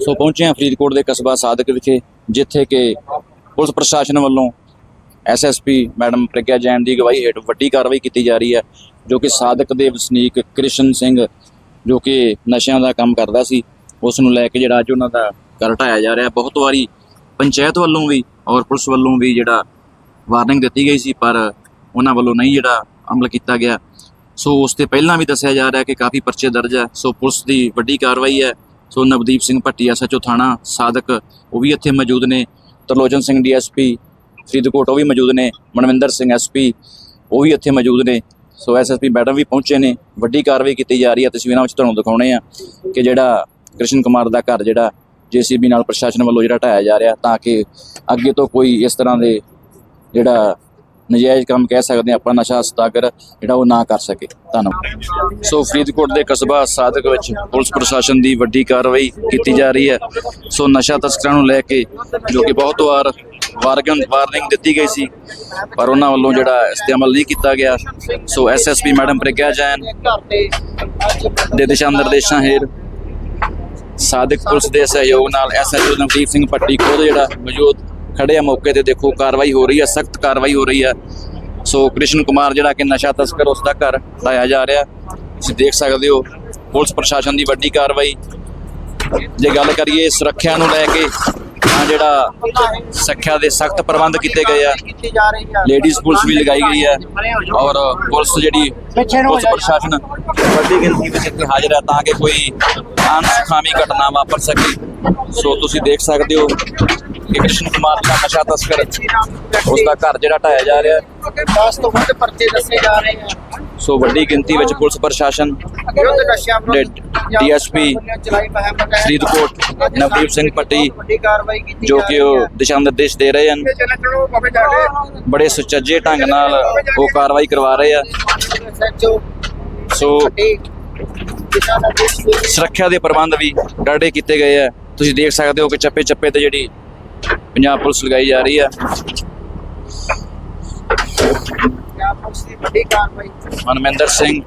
ਸੋ ਪਹੁੰਚੇ ਹਾਂ ਫਰੀਦਕੋਟ ਦੇ ਕਸਬਾ ਸਾਦਕ ਵਿਖੇ, ਜਿੱਥੇ ਕਿ ਪੁਲਿਸ ਪ੍ਰਸ਼ਾਸਨ ਵੱਲੋਂ ਐਸਐਸਪੀ ਮੈਡਮ ਪ੍ਰਗਿਆ ਜੈਨ ਦੀ ਅਗਵਾਈ ਹੇਠ ਵੱਡੀ ਕਾਰਵਾਈ ਕੀਤੀ ਜਾ ਰਹੀ ਹੈ, ਜੋ ਕਿ ਸਾਦਕ ਦੇ ਵਸਨੀਕ ਕ੍ਰਿਸ਼ਨ ਸਿੰਘ, ਜੋ ਕਿ ਨਸ਼ਿਆਂ ਦਾ ਕੰਮ ਕਰਦਾ ਸੀ, ਉਸ ਨੂੰ ਲੈ ਕੇ ਜਿਹੜਾ ਅੱਜ ਉਹਨਾਂ ਦਾ ਘਰ ਢਾਇਆ ਜਾ ਰਿਹਾ। ਬਹੁਤ ਵਾਰੀ ਪੰਚਾਇਤ ਵੱਲੋਂ ਵੀ ਔਰ ਪੁਲਿਸ ਵੱਲੋਂ ਵੀ ਜਿਹੜਾ ਵਾਰਨਿੰਗ ਦਿੱਤੀ ਗਈ ਸੀ, ਪਰ ਉਹਨਾਂ ਵੱਲੋਂ ਨਹੀਂ ਜਿਹੜਾ ਅਮਲ ਕੀਤਾ ਗਿਆ। ਸੋ ਉਸ ਤੇ ਪਹਿਲਾਂ ਵੀ ਦੱਸਿਆ ਜਾ ਰਿਹਾ ਕਿ ਕਾਫੀ ਪਰਚੇ ਦਰਜ ਹੈ। ਸੋ ਪੁਲਿਸ ਦੀ ਵੱਡੀ ਕਾਰਵਾਈ ਹੈ। ਸੋ ਨਵਦੀਪ ਸਿੰਘ ਭੱਟੀ ਐਸਐਚਓ ਥਾਣਾ, ਸਾਦਕ, ਉਹ ਵੀ ਇੱਥੇ ਮੌਜੂਦ ਨੇ। ਤਰਲੋਚਨ ਸਿੰਘ ਡੀਐਸਪੀ ਫਰੀਦਕੋਟ, ਉਹ ਵੀ ਮੌਜੂਦ ਨੇ। ਮਨਵਿੰਦਰ ਸਿੰਘ ਐਸਪੀ ਉਹ ਵੀ ਇੱਥੇ ਮੌਜੂਦ ਨੇ। ਸੋ ਐਸਐਸਪੀ ਮੈਡਮ ਵੀ ਪਹੁੰਚੇ ਨੇ। ਵੱਡੀ ਕਾਰਵਾਈ ਕੀਤੀ ਜਾ ਰਹੀ ਹੈ। ਤਸਵੀਰਾਂ ਵਿੱਚ ਤੁਹਾਨੂੰ ਦਿਖਾਉਣੇ ਆ ਕਿ ਜਿਹੜਾ ਕ੍ਰਿਸ਼ਨ ਕੁਮਾਰ ਦਾ ਘਰ, ਜਿਹੜਾ ਜੀਸੀਬੀ ਨਾਲ ਪ੍ਰਸ਼ਾਸਨ ਵੱਲੋਂ ਜਿਹੜਾ ਢਾਇਆ ਜਾ ਰਿਹਾ ਤਾਂ ਕਿ ਅੱਗੇ ਤੋਂ ਕੋਈ ਇਸ ਤਰ੍ਹਾਂ ਦੇ ਜਿਹੜਾ ਨਜਾਇਜ਼ ਕੰਮ ਕਹਿ ਸਕਦੇ ਹਾਂ, ਆਪਾਂ ਨਸ਼ਾ ਸਤਾਗਰ ਜਿਹੜਾ ਉਹ ਨਾ ਕਰ ਸਕੇ। ਧੰਨਵਾਦ। ਸੋ ਫਰੀਦਕੋਟ ਦੇ ਕਸਬਾ ਸਾਦਕ ਵਿੱਚ ਪੁਲਿਸ ਪ੍ਰਸ਼ਾਸਨ ਦੀ ਵੱਡੀ ਕਾਰਵਾਈ ਕੀਤੀ ਜਾ ਰਹੀ ਹੈ। ਸੋ ਨਸ਼ਾ ਤਸਕਰਾਂ ਨੂੰ ਲੈ ਕੇ, ਜੋ ਕਿ ਬਹੁਤ ਵਾਰ ਵਾਰਗਨ ਵਾਰਨਿੰਗ ਦਿੱਤੀ ਗਈ ਸੀ, ਪਰ ਉਹਨਾਂ ਵੱਲੋਂ ਜਿਹੜਾ ਇਸ ਅਮਲ ਨਹੀਂ ਕੀਤਾ ਗਿਆ। So SSP madam Pragya Jain ਦੇ ਦਿਸ਼ਾ ਨਿਰਦੇਸ਼ਾਂ ਹੇਠ ਸਾਦਕ ਪੁਲਿਸ ਦੇ ਸਹਿਯੋਗ ਨਾਲ ਐਸਐਚਓ ਨਵਦੀਪ ਸਿੰਘ ਪੱਟੀ ਖੁਦ ਜਿਹੜਾ ਮੌਜੂਦ ਖੜੇ ਆ ਮੌਕੇ ਤੇ ਦੇਖੋ, ਕਾਰਵਾਈ ਹੋ ਰਹੀ ਹੈ ਸਖਤ ਕਾਰਵਾਈ ਹੋ ਰਹੀ ਹੈ ਸੋ ਕ੍ਰਿਸ਼ਨ ਕੁਮਾਰ ਜਿਹੜਾ ਕਿ ਨਸ਼ਾ ਤਸਕਰ ਉਸ ਦਾ ਘਰ ਲਾਇਆ ਜਾ ਰਿਹਾ। ਤੁਸੀਂ ਦੇਖ ਸਕਦੇ ਹੋ, ਪੁਲਿਸ ਪ੍ਰਸ਼ਾਸਨ ਦੀ ਵੱਡੀ ਕਾਰਵਾਈ। ਜੇ ਗੱਲ ਕਰੀਏ ਸੁਰੱਖਿਆ ਨੂੰ ਲੈ ਕੇ, ਤਾਂ ਜਿਹੜਾ ਸੁਰੱਖਿਆ ਦੇ ਸਖਤ ਪ੍ਰਬੰਧ ਕੀਤੇ ਗਏ ਆ ਲੇਡੀਜ਼ ਪੁਲਿਸ ਵੀ ਲਗਾਈ ਗਈ ਹੈ ਔਰ ਪੁਲਿਸ ਜਿਹੜੀ ਪੁਲਿਸ ਪ੍ਰਸ਼ਾਸਨ ਵੱਡੀ ਗਿਣਤੀ ਵਿੱਚ ਇੱਥੇ ਹਾਜ਼ਰ ਹੈ ਤਾਂ ਕਿ ਕੋਈ ਅਣਸੁਖਾਵੀ ਘਟਨਾ ਵਾਪਰ ਸਕੇ। ਸੋ ਤੁਸੀਂ ਦੇਖ ਸਕਦੇ ਹੋ ਕ੍ਰਿਸ਼ਨ ਕੁਮਾਰ ਦਾ ਨਸ਼ਾ ਤਸਕਰ ਉਸ ਦਾ ਘਰ ਜਿਹੜਾ ਢਾਇਆ ਜਾ ਰਿਹਾ। ਹੈ 10 ਤੋਂ ਵੱਧ ਪਰਚੇ ਦੱਸੇ ਜਾ ਰਹੇ ਹਨ ਸੋ ਵੱਡੀ ਗਿਣਤੀ ਵਿੱਚ ਪੁਲਿਸ ਪ੍ਰਸ਼ਾਸਨ ਵਿਰੁੱਧ ਨਸ਼ਿਆਂ ਵਿਰੁੱਧ ਡੀਐਸਪੀ ਚਲਾਈ ਮੁਹਿੰਮ ਤਹਿਤ ਫਰੀਦਕੋਟ ਨਵਦੀਪ ਸਿੰਘ ਪੱਟੀ ਵੱਡੀ ਕਾਰਵਾਈ ਕੀਤੀ ਜੋ ਕਿ ਉਹ ਦਿਸ਼ਾ ਨਿਰਦੇਸ਼ ਦੇ ਰਹੇ ਹਨ। ਚਲੋ ਬਾਬੇ ਬੜੇ ਸੁਚੱਜੇ ਢੰਗ ਨਾਲ ਉਹ ਕਾਰਵਾਈ ਕਰਵਾ ਰਹੇ ਆ। ਸੱਚੋ ਸੋ ਸੁਰੱਖਿਆ ਦੇ ਪ੍ਰਬੰਧ ਵੀ ਡਾਢੇ ਕੀਤੇ ਗਏ ਆ। ਤੁਸੀਂ ਦੇਖ ਸਕਦੇ ਹੋ ਕਿ ਚੱਪੇ ਚੱਪੇ ਤੇ ਜਿਹੜੀ ਪੰਜਾਬ ਪੁਲਿਸ ਲਗਾਈ ਜਾ ਰਹੀ ਹੈ ਪੰਜਾਬ ਪੁਲਿਸ ਦੀ ਵੱਡੀ ਕਾਰਵਾਈ। ਮਨਮਿੰਦਰ ਸਿੰਘ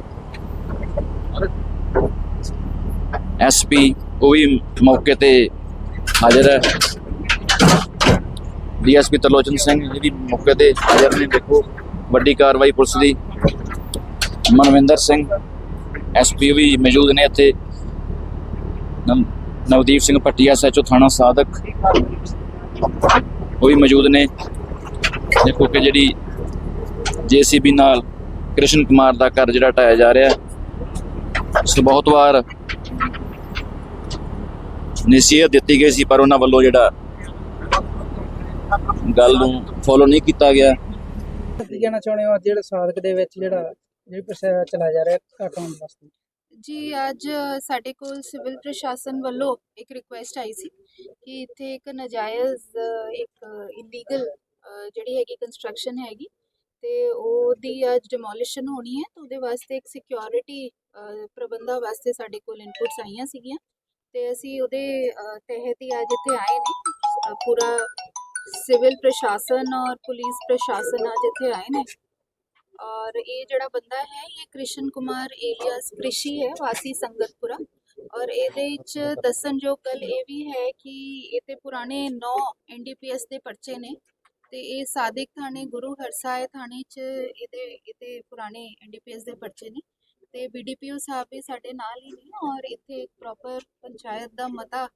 ਐਸਪੀ ਉਹ ਵੀ ਮੌਕੇ ਤੇ ਹਾਜ਼ਰ ਹੈ। ਡੀਐਸਪੀ ਤਰਲੋਚਨ ਸਿੰਘ ਵੀ ਮੌਕੇ ਤੇ ਹਾਜ਼ਰ ਨੇ ਦੇਖੋ ਵੱਡੀ ਕਾਰਵਾਈ ਪੁਲਿਸ ਦੀ। ਮਨਵਿੰਦਰ ਸਿੰਘ ਐਸਪੀ ਵੀ ਮੌਜੂਦ ਨੇ ਇੱਥੇ। ਨਵ- ਨਵਦੀਪ ਸਿੰਘ ਭੱਟੀਆ ਸੈਚੋ ਥਾਣਾ ਸਾਦਕ ਉਹ ਵੀ ਮੌਜੂਦ ਨੇ। ਦੇਖੋ ਕਿ ਜਿਹੜੀ ਜੀਸੀਬੀ ਨਾਲ ਕ੍ਰਿਸ਼ਨ ਕੁਮਾਰ ਦਾ ਘਰ ਜਿਹੜਾ ਢਾਇਆ ਜਾ ਰਿਹਾ ਸੋ ਬਹੁਤ ਵਾਰ ਨਸੀਹਤ ਦਿੱਤੀ ਗਈ ਸੀ, ਪਰ ਉਹਨਾਂ ਵੱਲੋਂ ਜਿਹੜਾ ਗੱਲ ਨੂੰ ਫੋਲੋ ਨਹੀਂ ਕੀਤਾ ਗਿਆ। ਕੀ ਕਹਿਣਾ ਚਾਹੁੰਦੇ ਹੋ ਅੱਜ ਜਿਹੜੇ ਸਾਧਕ ਦੇ ਵਿੱਚ ਜਿਹੜਾ ਜਿਹੜੀ ਪ੍ਰੋਸੈਸ ਚਲਾਇਆ ਜਾ ਰਿਹਾ ਘੱਟ ਵਾਸਤੇ? ਜੀ, ਅੱਜ ਸਾਡੇ ਕੋਲ ਸਿਵਲ ਪ੍ਰਸ਼ਾਸਨ ਵੱਲੋਂ ਇੱਕ ਰਿਕੁਐਸਟ ਆਈ ਸੀ ਕਿ ਇੱਥੇ ਇੱਕ ਨਜਾਇਜ਼, ਇੱਕ ਇਲੀਗਲ ਜਿਹੜੀ ਹੈਗੀ ਕੰਸਟਰਕਸ਼ਨ ਹੈਗੀ ਤੇ ਉਹਦੀ ਅੱਜ ਡਿਮੋਲਿਸ਼ਨ ਹੋਣੀ ਹੈ ਤਾਂ ਉਹਦੇ ਵਾਸਤੇ ਇੱਕ ਸਿਕਿਉਰਿਟੀ ਪ੍ਰਬੰਧਾਂ ਵਾਸਤੇ ਸਾਡੇ ਕੋਲ ਇਨਪੁਟਸ ਆਈਆਂ ਸੀਗੀਆਂ ਤੇ ਅਸੀਂ ਉਹਦੇ ਤਹਿਤ ਹੀ ਅੱਜ ਇੱਥੇ ਆਏ ਨੇ। ਪੂਰਾ ਸਿਵਲ ਪ੍ਰਸ਼ਾਸਨ ਔਰ ਪੁਲਿਸ ਪ੍ਰਸ਼ਾਸਨ ਅੱਜ ਇੱਥੇ ਆਏ ਨੇ। और ये जड़ा बंदा है ये कृष्ण कुमार एलियास कृषि है वासी संगतपुरा ਔਰ ਇਹਦੇ ਵਿੱਚ ਦੱਸਣਯੋਗ ਗੱਲ ਇਹ ਵੀ ਹੈ ਕਿ ਇਹ ਤੇ ਪੁਰਾਣੇ 9 ਐਨਡੀਪੀਐਸ ਦੇ ਪਰਚੇ ਨੇ ਤੇ ਇਹ ਸਾਦਿਕ ਥਾਣੇ ਗੁਰੂ ਹਰਸਾਏ ਥਾਣੇ 'ਚ ਇਹਦੇ ਇਹਦੇ ਪੁਰਾਣੇ ਐਨਡੀਪੀਐਸ ਦੇ ਪਰਚੇ ਨੇ ਤੇ ਬੀਡੀਪੀਓ ਸਾਹਿਬ ਵੀ ਸਾਡੇ ਨਾਲ ਹੀ ਨੇ ਔਰ ਇੱਥੇ ਇੱਕ ਪ੍ਰੋਪਰ ਪੰਚਾਇਤ ਦਾ ਮਤਾ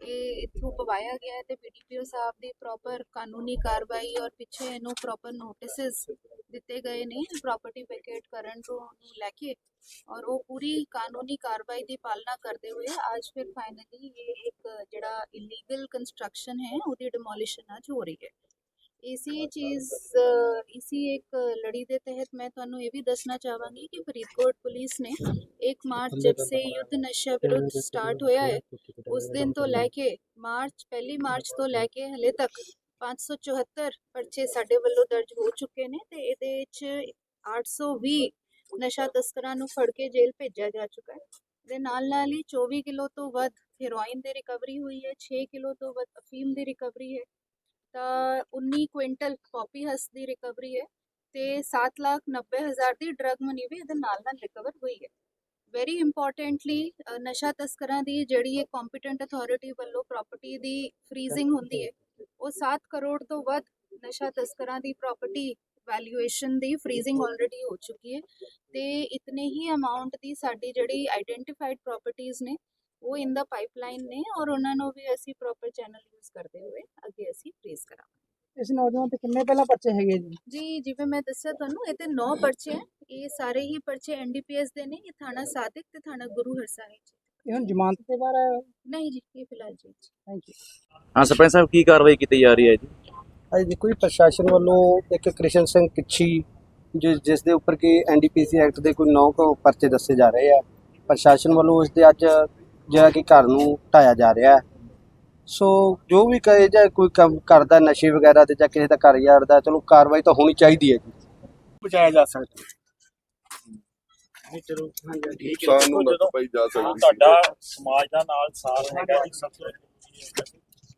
ਇਹ ਇਥੋਂ ਪਵਾਇਆ ਗਿਆ ਹੈ ਤੇ ਪੀਡੀਪੀਓ ਸਾਹਿਬ ਦੀ ਪ੍ਰੋਪਰ ਕਾਨੂੰਨੀ ਕਾਰਵਾਈ ਔਰ ਪਿੱਛੇ ਇਹਨੂੰ ਪ੍ਰੋਪਰ ਨੋਟਿਸਸ ਦਿੱਤੇ ਗਏ ਨੇ ਪ੍ਰਾਪਰਟੀ ਵੈਕੇਟ ਕਰਨ ਤੋਂ ਨੂੰ ਲੈ ਕੇ ਔਰ ਉਹ ਪੂਰੀ ਕਾਨੂੰਨੀ ਕਾਰਵਾਈ ਦੀ ਪਾਲਣਾ ਕਰਦੇ ਹੋਏ ਅੱਜ ਫਿਰ ਫਾਈਨਲੀ ਇਹ ਇੱਕ ਜਿਹੜਾ ਇਲੀਗਲ ਕੰਸਟਰਕਸ਼ਨ ਹੈ ਉਹਦੀ ਡਿਮੋਲਿਸ਼ਨ ਅੱਜ ਹੋ ਰਹੀ ਹੈ ਇਸੀ ਚੀਜ਼ ਇਸੀ ਇੱਕ ਲੜੀ ਦੇ ਤਹਿਤ ਮੈਂ ਤੁਹਾਨੂੰ ਇਹ ਵੀ ਦੱਸਣਾ ਚਾਹਾਂਗੀ ਕਿ ਫਰੀਦਕੋਟ ਪੁਲਿਸ ਨੇ 1 ਮਾਰਚ ਜਦ ਸੇ ਯੁੱਧ ਨਸ਼ਾ ਵਿਰੁੱਧ ਸਟਾਰਟ ਹੋਇਆ ਹੈ ਉਸ ਦਿਨ ਤੋਂ ਲੈ ਕੇ ਮਾਰਚ ਪਹਿਲੀ ਮਾਰਚ ਤੋਂ ਲੈ ਕੇ ਹਲੇ ਤੱਕ 574 ਪਰਚੇ ਸਾਡੇ ਵੱਲੋਂ ਦਰਜ ਹੋ ਚੁੱਕੇ ਨੇ ਤੇ ਇਹਦੇ ਵਿੱਚ 820 ਨਸ਼ਾ ਤਸਕਰਾਂ ਨੂੰ ਫੜ ਕੇ ਜੇਲ੍ਹ ਭੇਜਿਆ ਜਾ ਚੁੱਕਾ ਹੈ। ਦੇ ਨਾਲ ਨਾਲ ਹੀ 24 ਕਿਲੋ ਤੋਂ ਵੱਧ ਹੈਰੋਇਨ ਦੀ ਰਿਕਵਰੀ ਹੋਈ ਹੈ 6 ਕਿਲੋ ਤੋਂ ਵੱਧ ਅਫੀਮ ਦੀ ਰਿਕਵਰੀ ਹੈ। ਤਾਂ 19 ਕੁਇੰਟਲ ਪੌਪੀ ਹਸ ਦੀ ਰਿਕਵਰੀ ਹੈ ਤੇ 7 ਲੱਖ 90 ਹਜ਼ਾਰ ਦੀ ਡਰਗ ਮਨੀ ਵੀ ਇਹਦੇ ਨਾਲ ਨਾਲ ਰਿਕਵਰ ਹੋਈ ਹੈ। ਵੈਰੀ ਇੰਪੋਰਟੈਂਟਲੀ ਨਸ਼ਾ ਤਸਕਰਾਂ ਦੀ ਜਿਹੜੀ ਇਹ ਕੰਪੀਟੈਂਟ ਅਥਾਰਟੀ ਵੱਲੋਂ ਪ੍ਰਾਪਰਟੀ ਦੀ ਫ੍ਰੀਜ਼ਿੰਗ ਹੁੰਦੀ ਹੈ ਉਹ 7 ਕਰੋੜ ਤੋਂ ਵੱਧ ਨਸ਼ਾ ਤਸਕਰਾਂ ਦੀ ਪ੍ਰਾਪਰਟੀ ਵੈਲਿਊਏਸ਼ਨ ਦੀ ਫ੍ਰੀਜ਼ਿੰਗ ਆਲਰੇਡੀ ਹੋ ਚੁੱਕੀ ਹੈ ਤੇ ਇਤਨੇ ਹੀ ਅਮਾਉਂਟ ਦੀ ਸਾਡੀ ਜਿਹੜੀ ਆਈਡੈਂਟੀਫਾਈਡ ਪ੍ਰਾਪਰਟੀਆਂ ਨੇ ਉਹ ਇਨ ਦਾ ਪਾਈਪਲਾਈਨ ਨੇ ਔਰ ਉਹਨਾਂ ਨੂੰ ਵੀ ਅਸੀਂ ਪ੍ਰੋਪਰ ਚੈਨਲ ਯੂਜ਼ ਕਰਦੇ ਹੋਏ ਅੱਗੇ ਅਸੀਂ ਫ੍ਰੀਜ਼ ਕਰਾਂਗੇ ਇਸ ਨੌਜਵਾਨ ਤੇ ਕਿੰਨੇ ਪਹਿਲਾਂ ਪਰਚੇ ਹੈਗੇ ਜੀ? ਜੀ ਜਿਵੇਂ ਮੈਂ ਦੱਸਿਆ ਤੁਹਾਨੂੰ ਇਹ ਤੇ 9 ਪਰਚੇ ਹੈ। ਇਹ ਸਾਰੇ ਹੀ ਪਰਚੇ ਐਨਡੀਪੀਐਸ ਦੇ ਨੇ ਇਹ ਥਾਣਾ ਸਾਦਿਕ ਤੇ ਥਾਣਾ ਗੁਰੂ ਹਰਸਾਏ ਜੀ ਇਹ ਹੁਣ ਜ਼ਮਾਨਤ ਤੇ ਬਾਹਰ ਆਇਆ ਨਹੀਂ ਜੀ ਇਹ ਫਿਲਹਾਲ ਜੀ ਥੈਂਕ ਯੂ। ਹਾਂ ਸਰਪੰਚ ਸਾਹਿਬ ਕੀ ਕਾਰਵਾਈ ਕੀਤੀ ਜਾ ਰਹੀ ਹੈ ਜੀ? ਅੱਜ ਦੇਖੋ ਜੀ ਪ੍ਰਸ਼ਾਸਨ ਵੱਲੋਂ ਇੱਕ ਕ੍ਰਿਸ਼ਨ ਸਿੰਘ ਕਿੱਛੀ ਜਿਸ ਜਿਸ ਦੇ ਉੱਪਰ ਕਿ ਐਨਡੀਪੀਸੀ ਐਕਟ ਦੇ ਕੋਈ 9 ਕੁ ਪਰਚੇ ਦੱਸੇ ਜਾ ਰਹੇ ਆ ਪ੍ਰਸ਼ਾਸਨ ਵੱਲੋਂ ਉਸ ਦੇ ਅੱਜ ਜਿਹੜਾ ਕਿ ਘਰ ਨੂੰ ਢਾਇਆ ਜਾ ਰਿਹਾ ਹੈ। ਸੋ ਜੋ ਵੀ ਕਹੇ ਜਾਂ ਕੋਈ ਕੰਮ ਕਰਦਾ ਨਸ਼ੇ ਵਗੈਰਾ ਤੇ ਜਾਂ ਕਿਸੇ ਦਾ ਘਰ ਯਾਰਦਾ ਚਲੋ ਕਾਰਵਾਈ ਤਾਂ ਹੋਣੀ ਚਾਹੀਦੀ ਹੈ ਜੀ। ਬਚਾਇਆ ਜਾ ਸਕਦਾ। ਨੁਕਸਾਨ ਨੂੰ ਨਾ ਪਾਈ ਜਾ ਹਾਂ, ਸਕਦੀ ਤੁਹਾਡਾ ਸਮਾਜ ਦਾ ਨਾਲ ਸਾਥ ਹੈਗਾ ਜੀ ਸਭ ਤੋਂ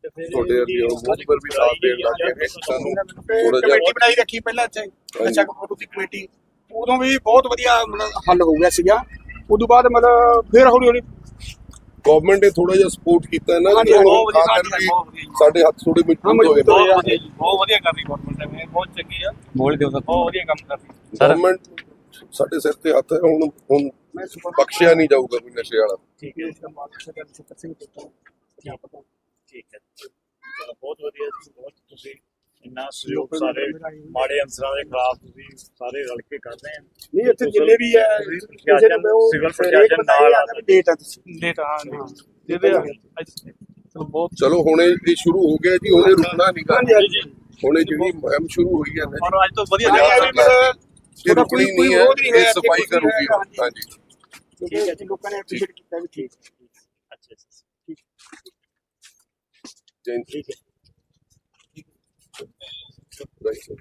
ਤੇ ਫਿਰ ਤੁਹਾਡੇ ਅੱਗੇ ਉਹ ਬਹੁਤ ਵਾਰ ਵੀ ਸਾਥ ਦੇਣ ਲੱਗ ਗਏ ਨੇ ਸਾਨੂੰ ਥੋੜਾ ਕਮੇਟੀ ਜਿਹਾ ਬਣਾਈ ਰੱਖੀ ਪਹਿਲਾਂ ਇੱਥੇ ਨਸ਼ਾ ਕੰਟਰੋਲ ਦੀ ਕਮੇਟੀ। ਉਦੋਂ ਵੀ ਬਹੁਤ ਵਧੀਆ ਮਤਲਬ ਹੱਲ ਹੋ ਗਿਆ ਸੀਗਾ। ਉਦੋਂ ਬਾਅਦ ਮਤਲਬ ਫਿਰ ਹੌਲੀ ਹੌਲੀ ਗਵਰਨਮੈਂਟ ਨੇ ਥੋੜਾ ਜਿਹਾ ਸਪੋਰਟ ਕੀਤਾ ਹੈ ਨਾ ਹਾਂਜੀ, ਬਹੁਤ ਵਧੀਆ, ਹਾਂਜੀ, ਵੀ ਬਹੁਤ ਵਧੀਆ। ਸਾਡੇ ਹੱਥ ਥੋੜੇ ਮਜ਼ਬੂਤ ਹੋ ਗਏ। ਬਹੁਤ ਨੇ ਵਧੀਆ ਜੀ ਬਹੁਤ ਵਧੀਆ ਕਰ ਰਹੀ ਗਵਰਨਮੈਂਟ ਨੇ ਬਹੁਤ ਚੰਗੀ ਆ। ਬੋਲ ਦਿਓ ਬਹੁਤ ਵਧੀਆ ਕੰਮ ਕਰ ਰਹੀ। ਗਵਰਨਮੈਂਟ ਸਾਡੇ ਸਿਰ ਤੇ ਹੱਥ ਹੈ ਹੁਣ ਹੁਣ ਬਖਸ਼ਿਆ ਨਹੀਂ ਜਾਊਗਾ ਕੋਈ ਨਸ਼ੇ ਵਾਲਾ। ਠੀਕ ਹੈ ਠੀਕ ਹੈ ਚਲੋ ਬਹੁਤ ਵਧੀਆ ਜੀ ਬਹੁਤ ਤੁਸੀਂ ਇੰਨਾ ਸਹਿਯੋਗ ਸਾਰੇ ਮਾੜੇ ਅੰਸਰਾਂ ਦੇ ਖਿਲਾਫ ਤੁਸੀਂ ਸਾਰੇ ਰਲ ਕੇ ਕਰ ਰਹੇ ਆ ਨਹੀਂ ਇੱਥੇ ਜਿੰਨੇ ਵੀ ਹੈ ਕਿਸੇ ਨੂੰ ਮੈਂ ਉਹ ਸਿਵਲ ਹਰੇਕ ਪ੍ਰਸ਼ਾਸਨ ਬੰਦਾ ਨਾਲ ਇਹ ਆ ਆਦਾ ਵੀ ਡੇਟ ਆ ਤੁਸੀਂ। ਲੇਟ ਹਾਂ। ਜਿਹਦੇ ਚਲੋ ਬਹੁਤ ਚਲੋ ਹੁਣ ਇਹ ਸ਼ੁਰੂ ਹੋ ਗਿਆ ਜੀ ਹੁਣੇ ਰੁਕਣਾ ਹਾਂਜੀ ਹਾਂਜੀ। ਹੁਣ ਇਹ ਜਿਹੜੀ ਮੁਹਿੰਮ ਸ਼ੁਰੂ ਹੋਈ ਹੈ ਨਾ ਔਰ ਅੱਜ ਤੋਂ ਵਧੀਆ ਸਰਕਾਰ ਹਾਂਜੀ, ਇਹ ਰੁਕਣੀ ਕੋਈ ਨਹੀਂ ਹੈ ਇਹ ਸਫ਼ਾਈ ਕਰੂਗੀ ਹਾਂਜੀ। ਠੀਕ ਹੈ ਜੀ ਲੋਕਾਂ ਨੇ ਐਪਰੀਸ਼ੀਏਟ ਕੀਤਾ ਵੀ ਠੀਕ। ਅੱਛਾ ਜੈਨ ਠੀਕ। ਹੈ।